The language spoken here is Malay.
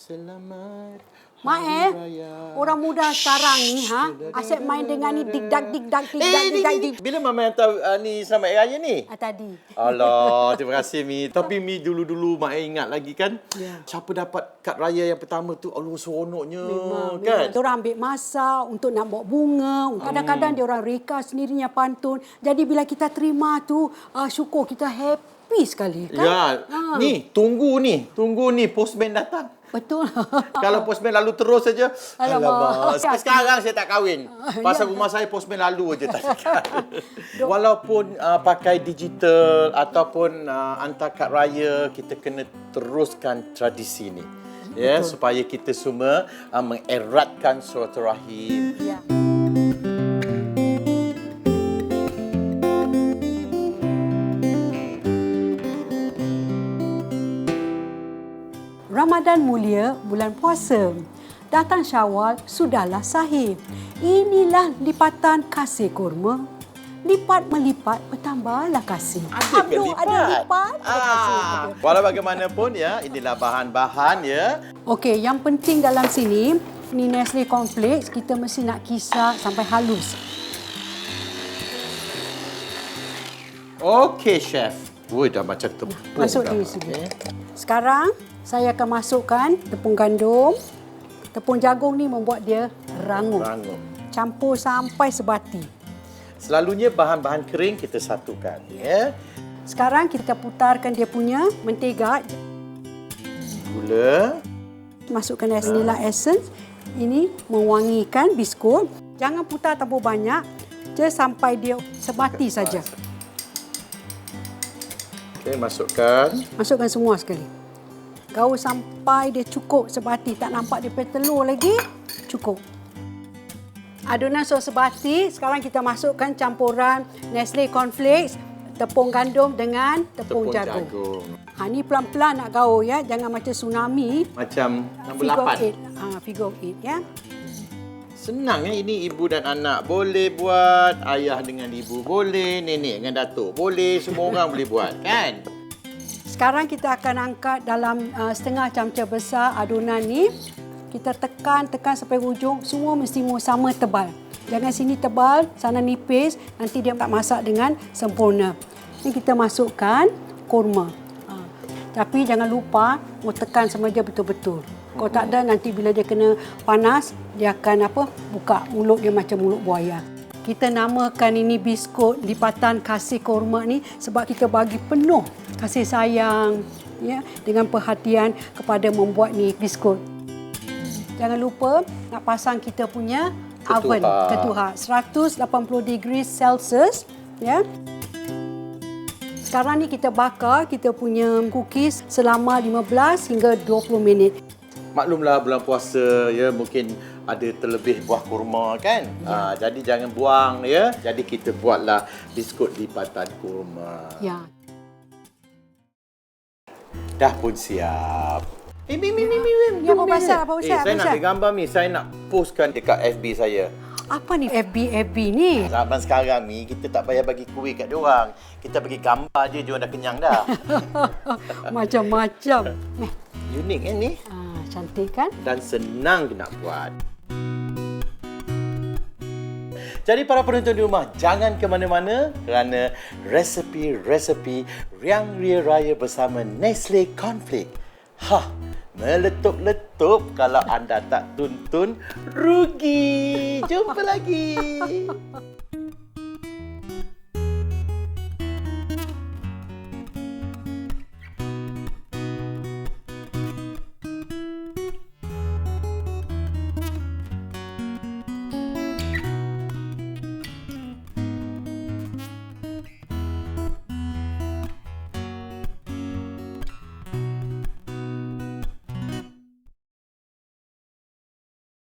Selamat Mak eh, orang muda sekarang ni ha, asyik main dengan ni digdak digdak digdak Eh, digdak. Bila Mama hantar uh, ni selamat raya ni? Ah, tadi. Allah, terima kasih Mi. Tapi Mi dulu-dulu Mak Ai ingat lagi kan? Ya. Siapa dapat kad raya yang pertama tu? Allah seronoknya Memang, kan? memang. Diorang ambil masa untuk nak bawa bunga. Kadang-kadang dia orang reka sendirinya pantun. Jadi bila kita terima tu, uh, syukur kita happy sekali kan? Ya, Ha. ni tunggu ni. Tunggu ni postman datang. Betul. Kalau postman lalu terus saja. Alamak. Alamak. Sekarang saya tak kahwin. Pasal Ya. rumah saya postman lalu aja tak Walaupun uh, pakai digital ataupun uh, hantar kad raya, kita kena teruskan tradisi ni. Ya, supaya kita semua uh, mengeratkan silaturahim. ya. Ramadan mulia bulan puasa. Datang Syawal sudahlah sahih. Inilah lipatan kasih kurma. Lipat melipat bertambahlah kasih. Ada Abdul, lipat? Ada lipat. Kasih. Ah, walau bagaimanapun ya, inilah bahan-bahan ya. Okey, yang penting dalam sini, ni Nestle Cornflakes, kita mesti nak kisar sampai halus. Okey, chef. Woi, dah macam tepung. Masuk dah. di sini. Sekarang, saya akan masukkan tepung gandum. Tepung jagung ni membuat dia rangup. Rangup. Campur sampai sebati. Selalunya bahan-bahan kering kita satukan. Ya. Sekarang kita putarkan dia punya mentega. Gula. Masukkan vanilla essence. Ini mewangikan biskut. Jangan putar terlalu banyak. Just sampai dia sebati saja. Okey, masukkan. Masukkan semua sekali. Gaul sampai dia cukup sebati. Tak nampak dia punya telur lagi. Cukup. Adunan sos sebati. Sekarang kita masukkan campuran Nestle Cornflakes, tepung gandum dengan tepung, Tepung jagung. jagung. Ha, ni pelan-pelan nak gaul ya. Jangan macam tsunami. Macam nombor Figure of lapan. eight. Ha, figure of eight ya. Senang ya ini ibu dan anak boleh buat, ayah dengan ibu boleh, nenek dengan datuk boleh, semua orang boleh buat kan? Sekarang kita akan angkat dalam uh, setengah camca besar adunan ni. Kita tekan, tekan sampai hujung. Semua mesti sama tebal. Jangan sini tebal, sana nipis. Nanti dia tak masak dengan sempurna. Ini kita masukkan kurma. Ha. Tapi jangan lupa mau tekan sama dia betul-betul. Kalau tak ada nanti bila dia kena panas, dia akan apa? Buka mulut dia macam mulut buaya. Kita namakan ini biskut lipatan kasih kurma ni sebab kita bagi penuh kasih sayang ya dengan perhatian kepada membuat ni biskut. Jangan lupa nak pasang kita punya oven Ketuhar. ketuhar 180 degree Celsius ya. Sekarang ni kita bakar kita punya cookies selama 15 hingga 20 minit. Maklumlah bulan puasa ya mungkin ada terlebih buah kurma kan. Ya. Ha, jadi jangan buang ya. Jadi kita buatlah biskut lipatan kurma. Ya. Dah pun siap. Eh, mi, mi, mi, mi, mi. Ya, apa pasal? Apa Eh, pasal? saya Apa nak ambil gambar ni. Saya nak postkan dekat FB saya. Apa ni FB FB ni? Zaman sekarang ni, kita tak payah bagi kuih kat diorang. Kita bagi gambar je, diorang dah kenyang dah. Macam-macam. Eh, Unik kan ni? ah, cantik kan? Dan senang nak buat. Jadi para penonton di rumah, jangan ke mana-mana kerana resepi-resepi Riang Ria Raya bersama Nestle Cornflake. Ha, meletup-letup kalau anda tak tuntun, rugi. Jumpa lagi.